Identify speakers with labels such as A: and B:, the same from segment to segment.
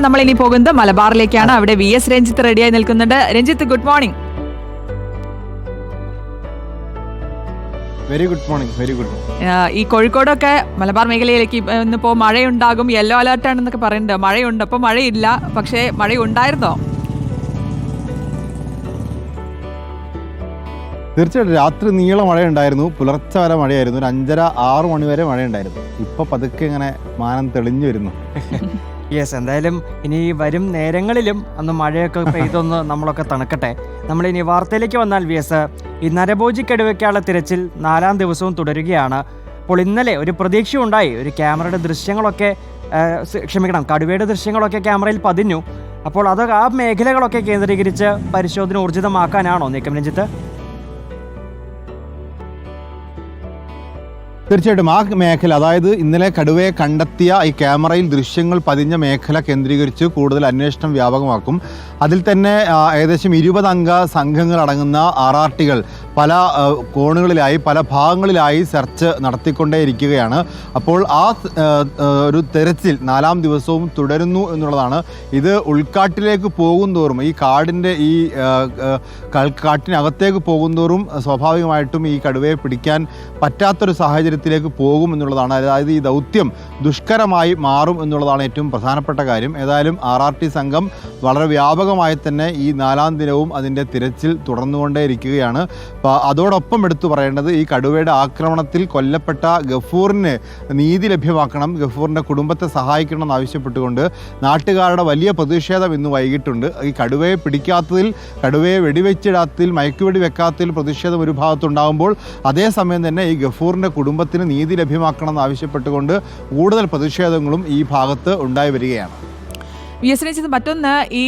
A: നമ്മൾ ഇനി പോകുന്നത് മലബാറിലേക്കാണ്. അവിടെ വി എസ് രഞ്ജിത്ത് റെഡിയായി നിൽക്കുന്നുണ്ട്. Ranjith good morning
B: very good morning very good
A: ഈ കോഴിക്കോടൊക്കെ മലബാർ മേഖലയിലേക്ക് ഇന്നിപ്പോ മഴയുണ്ടാകും. യെല്ലോ അലർട്ട് ആണെന്നൊക്കെ പറയുന്നുണ്ട്. മഴയുണ്ട്. അപ്പൊ മഴയില്ല. പക്ഷേ മഴയുണ്ടായിരുന്നോ?
B: തീർച്ചയായിട്ടും രാത്രി നീള മഴയുണ്ടായിരുന്നു. പുലർച്ചെ വരെ മഴയായിരുന്നു. ഒരു അഞ്ചര ആറ് മണി വരെ മഴയുണ്ടായിരുന്നു. ഇപ്പൊ പതുക്കെ ഇങ്ങനെ മാനം തെളിഞ്ഞു വരുന്നു.
C: യെസ് എന്തായാലും ഇനി വരും നേരങ്ങളിലും അന്ന് മഴയൊക്കെ പെയ്തൊന്ന് നമ്മളൊക്കെ തണുക്കട്ടെ. നമ്മൾ ഇനി വാർത്തയിലേക്ക് വന്നാൽ വി എസ് ഈ നരഭോജി കടുവയ്ക്കുള്ള തിരച്ചിൽ നാലാം ദിവസവും തുടരുകയാണ്. അപ്പോൾ ഇന്നലെ ഒരു പ്രതീക്ഷ ഉണ്ടായി ഒരു ക്യാമറയുടെ ദൃശ്യങ്ങളൊക്കെ ക്ഷമിക്കണം കടുവയുടെ ദൃശ്യങ്ങളൊക്കെ ക്യാമറയിൽ പതിഞ്ഞു. അപ്പോൾ അത് ആ മേഖലകളൊക്കെ കേന്ദ്രീകരിച്ച് പരിശോധന ഊർജിതമാക്കാനാണോ നീക്കം രഞ്ജിത്ത്?
B: തീർച്ചയായിട്ടും ആ മേഖല അതായത് ഇന്നലെ കടുവയെ കണ്ടെത്തിയ ഈ ക്യാമറയിൽ ദൃശ്യങ്ങൾ പതിഞ്ഞ മേഖല കേന്ദ്രീകരിച്ച് കൂടുതൽ അന്വേഷണം വ്യാപകമാക്കും. അതിൽ തന്നെ ഏകദേശം ഇരുപത് അംഗ സംഘങ്ങൾ അടങ്ങുന്ന ആർ ആർ ടികൾ പല കോണുകളിലായി പല ഭാഗങ്ങളിലായി സെർച്ച് നടത്തിക്കൊണ്ടേയിരിക്കുകയാണ്. അപ്പോൾ ആ ഒരു തെരച്ചിൽ നാലാം ദിവസവും തുടരുന്നു എന്നുള്ളതാണ്. ഇത് ഉൾക്കാട്ടിലേക്ക് പോകുന്തോറും ഈ കാടിന്റെ ഈ കാട്ടിനകത്തേക്ക് പോകുന്തോറും സ്വാഭാവികമായിട്ടും ഈ കടുവയെ പിടിക്കാൻ പറ്റാത്തൊരു സാഹചര്യത്തിലേക്ക് പോകും എന്നുള്ളതാണ്. അതായത് ഈ ദൗത്യം ദുഷ്കരമായി മാറും എന്നുള്ളതാണ് ഏറ്റവും പ്രധാനപ്പെട്ട കാര്യം. ഏതായാലും ആർ ആർ ടി സംഘം വളരെ വ്യാപകമായി തന്നെ ഈ നാലാം ദിനവും അതിന്റെ തിരച്ചിൽ തുടർന്നുകൊണ്ടേയിരിക്കുകയാണ്. അതോടൊപ്പം എടുത്തു പറയേണ്ടത് ഈ കടുവയുടെ ആക്രമണത്തിൽ കൊല്ലപ്പെട്ട ഗഫൂറിന് നീതി ലഭ്യമാക്കണം. ഗഫൂറിന്റെ കുടുംബത്തെ സഹായിക്കണം എന്നാവശ്യപ്പെട്ടുകൊണ്ട് നാട്ടുകാരുടെ വലിയ പ്രതിഷേധം ഇന്ന് വൈകിട്ടുണ്ട്. ഈ കടുവയെ പിടിക്കാത്തതിൽ കടുവയെ വെടിവെച്ചിടാത്തതിൽ മയക്കുവെടി വെക്കാത്തതിൽ പ്രതിഷേധം ഒരു ഭാഗത്തുണ്ടാകുമ്പോൾ അതേസമയം തന്നെ ഈ ഗഫൂറിന്റെ കുടുംബത്തിന് നീതി ലഭ്യമാക്കണമെന്ന് ആവശ്യപ്പെട്ടുകൊണ്ട് കൂടുതൽ പ്രതിഷേധങ്ങളും ഈ ഭാഗത്ത് ഉണ്ടായി വരികയാണ്.
A: വി എസ് രഞ്ജിത്ത് മറ്റൊന്ന് ഈ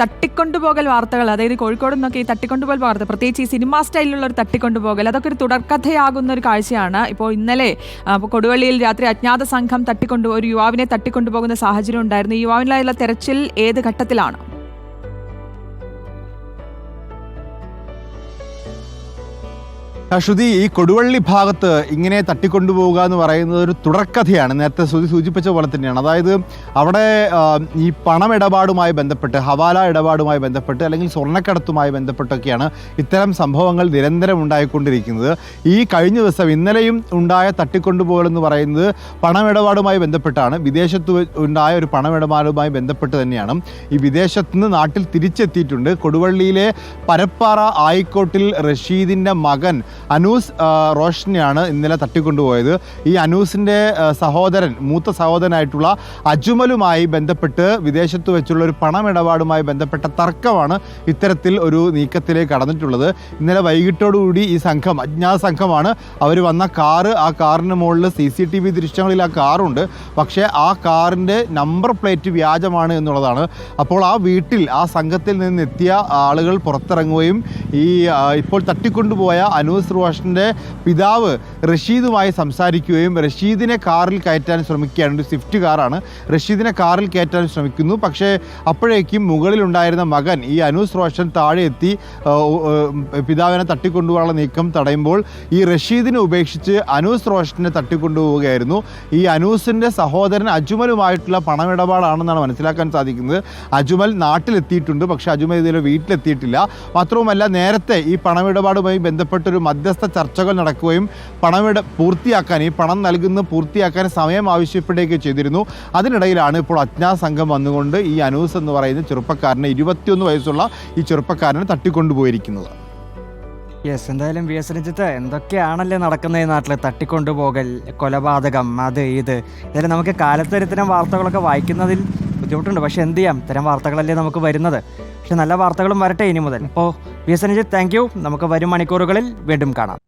A: തട്ടിക്കൊണ്ടുപോകൽ വാർത്തകൾ അതായത് കോഴിക്കോട് നിന്നൊക്കെ ഈ തട്ടിക്കൊണ്ടുപോകൽ വാർത്ത പ്രത്യേകിച്ച് ഈ സിനിമാ സ്റ്റൈലിലുള്ള ഒരു തട്ടിക്കൊണ്ടുപോകൽ അതൊക്കെ ഒരു തുടർക്കഥയാകുന്ന ഒരു കാഴ്ചയാണ്. ഇപ്പോൾ ഇന്നലെ കൊടുവള്ളിയിൽ രാത്രി അജ്ഞാത സംഘം തട്ടിക്കൊണ്ടു ഒരു യുവാവിനെ തട്ടിക്കൊണ്ടുപോകുന്ന സാഹചര്യം ഉണ്ടായിരുന്നു. ഈ യുവാവിനായുള്ള തെരച്ചിൽ ഏത് ഘട്ടത്തിലാണ്?
B: ശ്രുതി ഈ കൊടുവള്ളി ഭാഗത്ത് ഇങ്ങനെ തട്ടിക്കൊണ്ടുപോവുക എന്ന് പറയുന്നത് ഒരു തുടർക്കഥയാണ്. നേരത്തെ ശ്രുതി സൂചിപ്പിച്ച പോലെ തന്നെയാണ്. അതായത് അവിടെ ഈ ഈ പണമിടപാടുമായി ബന്ധപ്പെട്ട് ഹവാല ഇടപാടുമായി ബന്ധപ്പെട്ട് അല്ലെങ്കിൽ സ്വർണക്കടത്തുമായി ബന്ധപ്പെട്ടൊക്കെയാണ് ഇത്തരം സംഭവങ്ങൾ നിരന്തരം ഉണ്ടായിക്കൊണ്ടിരിക്കുന്നത്. ഈ കഴിഞ്ഞ ദിവസം ഇന്നലെയും ഉണ്ടായ തട്ടിക്കൊണ്ടുപോകൽ എന്ന് പറയുന്നത് പണമിടപാടുമായി ബന്ധപ്പെട്ടാണ്. വിദേശത്ത് ഉണ്ടായ ഒരു പണമിടപാടുമായി ബന്ധപ്പെട്ട് തന്നെയാണ്. ഈ വിദേശത്ത് നിന്ന് നാട്ടിൽ തിരിച്ചെത്തിയിട്ടുണ്ട്. കൊടുവള്ളിയിലെ പരപ്പാറ ആയിക്കോട്ടിൽ റഷീദിന്റെ മകൻ അനൂസ് റോഷനെയാണ് ഇന്നലെ തട്ടിക്കൊണ്ടുപോയത്. ഈ അനൂസിന്റെ സഹോദരൻ മൂത്ത സഹോദരനായിട്ടുള്ള അജുമലുമായി ബന്ധപ്പെട്ട് വിദേശത്ത് വെച്ചുള്ള ഒരു പണമിടപാടുമായി ബന്ധപ്പെട്ട തർക്കമാണ് ഇത്തരത്തിൽ ഒരു നീക്കത്തിലേക്ക് കടന്നിട്ടുള്ളത്. ഇന്നലെ വൈകിട്ടോടുകൂടി ഈ സംഘം അജ്ഞാത സംഘമാണ് അവർ വന്ന കാറ് ആ കാറിന് മുകളിൽ സി സി ടി വി ദൃശ്യങ്ങളിൽ ആ കാറുണ്ട്. പക്ഷേ ആ കാറിന്റെ നമ്പർ പ്ലേറ്റ് വ്യാജമാണ് എന്നുള്ളതാണ്. അപ്പോൾ ആ വീട്ടിൽ ആ സംഘത്തിൽ നിന്നെത്തിയ ആളുകൾ പുറത്തിറങ്ങുകയും ഈ ഇപ്പോൾ തട്ടിക്കൊണ്ടുപോയ അനൂസ് റോഷന്റെ പിതാവ് റഷീദുമായി സംസാരിക്കുകയും റഷീദിനെ കാറിൽ കയറ്റാൻ ശ്രമിക്കുകയാണ്. ഒരു സ്വിഫ്റ്റ് കാറാണ്. റഷീദിനെ കാറിൽ കയറ്റാൻ ശ്രമിക്കുന്നു. പക്ഷേ അപ്പോഴേക്കും മുകളിലുണ്ടായിരുന്ന മകൻ ഈ അനൂസ് റോഷൻ താഴെ എത്തി പിതാവിനെ തട്ടിക്കൊണ്ടുപോകാനുള്ള നീക്കം തടയുമ്പോൾ ഈ റഷീദിനെ ഉപേക്ഷിച്ച് അനൂസ് റോഷനെ തട്ടിക്കൊണ്ടുപോവുകയായിരുന്നു. ഈ അനൂസിന്റെ സഹോദരൻ അജുമലുമായിട്ടുള്ള പണമിടപാടാണെന്നാണ് മനസ്സിലാക്കാൻ സാധിക്കുന്നത്. അജുമൽ നാട്ടിലെത്തിയിട്ടുണ്ട്. പക്ഷേ അജുമൽ ഇതിൽ വീട്ടിലെത്തിയിട്ടില്ല. മാത്രവുമല്ല നേരത്തെ ഈ പണമിടപാടുമായി ബന്ധപ്പെട്ടൊരു മധ്യസ്ഥ ചർച്ചകൾ നടക്കുകയും പണമിട പൂർത്തിയാക്കാൻ ഈ പണം നൽകുന്ന പൂർത്തിയാക്കാൻ സമയം ആവശ്യപ്പെടുകയൊക്കെ ചെയ്തിരുന്നു. അതിനിടയിലാണ് ഇപ്പോൾ അജ്ഞാത സംഘം വന്നുകൊണ്ട് ഈ അനൂസ് എന്ന് പറയുന്ന ചെറുപ്പക്കാരനെ ഇരുപത്തിയൊന്ന് വയസ്സുള്ള ഈ ചെറുപ്പക്കാരനെ തട്ടിക്കൊണ്ടുപോയിരിക്കുന്നത്.
C: യെസ് എന്തായാലും വി എസ് രഞ്ജിത്ത് എന്തൊക്കെയാണല്ലേ നടക്കുന്നത് ഈ നാട്ടിൽ തട്ടിക്കൊണ്ടുപോകൽ കൊലപാതകം അത് ഇത്. എന്തായാലും നമുക്ക് കാലത്ത് ഇത്തരം വാർത്തകളൊക്കെ വായിക്കുന്നതിൽ ബുദ്ധിമുട്ടുണ്ട്. പക്ഷേ എന്ത് ചെയ്യാം? ഇത്തരം വാർത്തകളല്ലേ നമുക്ക് വരുന്നത്. പക്ഷെ നല്ല വാർത്തകളും വരട്ടെ ഇനി മുതൽ. അപ്പോൾ V S Ranjith thank you നമുക്ക് വരും മണിക്കൂറുകളിൽ വീണ്ടും കാണാം.